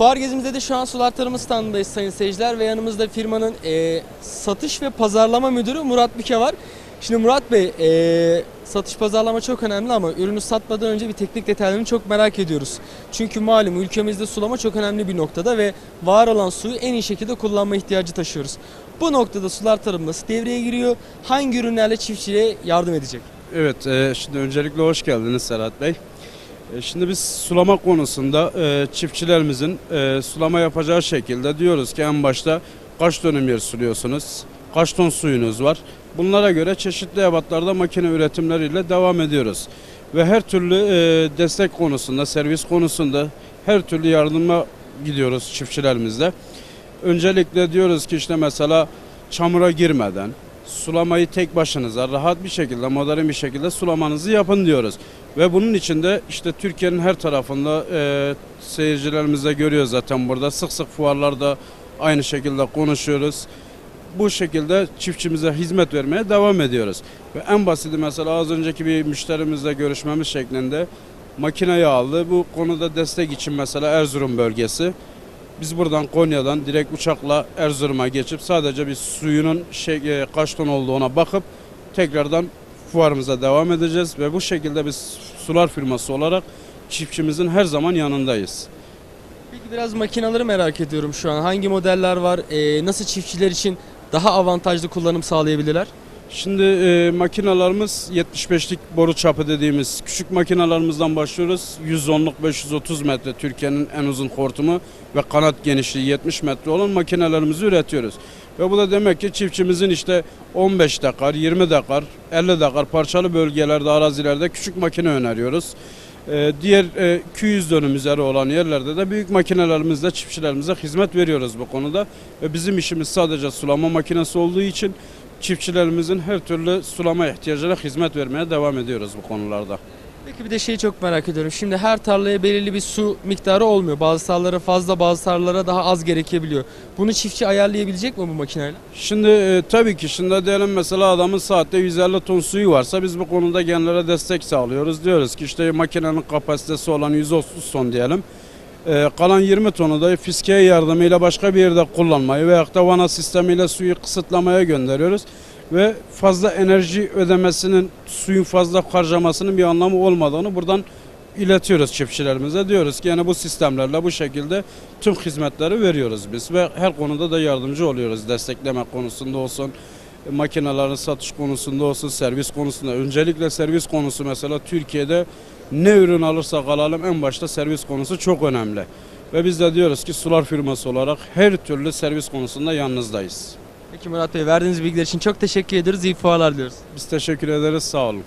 Fuar gezimizde de şu an sular tarımı standındayız sayın seyirciler ve yanımızda firmanın e, satış ve pazarlama müdürü Murat Büke var. Şimdi Murat Bey e, satış pazarlama çok önemli ama ürünü satmadan önce bir teknik detaylarını çok merak ediyoruz. Çünkü malum ülkemizde sulama çok önemli bir noktada ve var olan suyu en iyi şekilde kullanma ihtiyacı taşıyoruz. Bu noktada sular tarımı nasıl devreye giriyor? Hangi ürünlerle çiftçiliğe yardım edecek? Evet, e, şimdi öncelikle hoş geldiniz Serhat Bey. E, Şimdi biz sulama konusunda e, çiftçilerimizin e, sulama yapacağı şekilde diyoruz ki en başta kaç dönüm yer suluyorsunuz, kaç ton suyunuz var. Bunlara göre çeşitli ebatlarda makine üretimleriyle devam ediyoruz. Ve her türlü destek konusunda, servis konusunda her türlü yardıma gidiyoruz çiftçilerimizle. Öncelikle diyoruz ki işte mesela çamura girmeden, sulamayı tek başınıza rahat bir şekilde, modern bir şekilde sulamanızı yapın diyoruz. Ve bunun için de işte Türkiye'nin her tarafında e, seyircilerimiz de görüyor zaten burada. Sık sık fuarlarda aynı şekilde konuşuyoruz. Bu şekilde çiftçimize hizmet vermeye devam ediyoruz. Ve en basiti mesela az önceki bir müşterimizle görüşmemiz şeklinde makineyi aldı. Bu konuda destek için mesela Erzurum bölgesi. Biz buradan Konya'dan direkt uçakla Erzurum'a geçip sadece bir suyunun şey, e, kaç ton olduğuna bakıp tekrardan fuarımıza devam edeceğiz ve bu şekilde biz sular firması olarak çiftçimizin her zaman yanındayız. Peki biraz makinaları merak ediyorum şu an. Hangi modeller var? E, nasıl çiftçiler için daha avantajlı kullanım sağlayabilirler? Şimdi e, makinalarımız 75'lik boru çapı dediğimiz küçük makinalarımızdan başlıyoruz. 110'luk 530 metre Türkiye'nin en uzun hortumu ve kanat genişliği 70 metre olan makinelerimizi üretiyoruz. Ve bu da demek ki çiftçimizin işte 15 dekar, 20 dekar, 50 dekar parçalı bölgelerde, arazilerde küçük makine öneriyoruz. E, diğer e, 200 dönüm üzeri olan yerlerde de büyük makinelerimizle çiftçilerimize hizmet veriyoruz bu konuda. Ve bizim işimiz sadece sulama makinesi olduğu için çiftçilerimizin her türlü sulama ihtiyacına hizmet vermeye devam ediyoruz bu konularda. Peki bir de şeyi çok merak ediyorum. Şimdi her tarlaya belirli bir su miktarı olmuyor. Bazı tarlalara fazla, bazı tarlalara daha az gerekebiliyor. Bunu çiftçi ayarlayabilecek mi bu makineyle? Şimdi e, tabii ki şimdi diyelim mesela adamın saatte 150 ton suyu varsa biz bu konuda genlere destek sağlıyoruz. Diyoruz ki işte makinenin kapasitesi olan 130 ton diyelim. E, kalan 20 tonu da fiskiye yardımıyla başka bir yerde kullanmayı veyahut da vana sistemiyle suyu kısıtlamaya gönderiyoruz. Ve fazla enerji ödemesinin, suyun fazla harcamasının bir anlamı olmadığını buradan iletiyoruz çiftçilerimize. Diyoruz ki yani bu sistemlerle bu şekilde tüm hizmetleri veriyoruz biz ve her konuda da yardımcı oluyoruz. Destekleme konusunda olsun, makinelerin satış konusunda olsun, servis konusunda. Öncelikle servis konusu mesela Türkiye'de ne ürün alırsak alalım en başta servis konusu çok önemli. Ve biz de diyoruz ki sular firması olarak her türlü servis konusunda yanınızdayız. Peki Murat Bey verdiğiniz bilgiler için çok teşekkür ediyoruz. İyi fuarlar diliyoruz. Biz teşekkür ederiz sağ olun.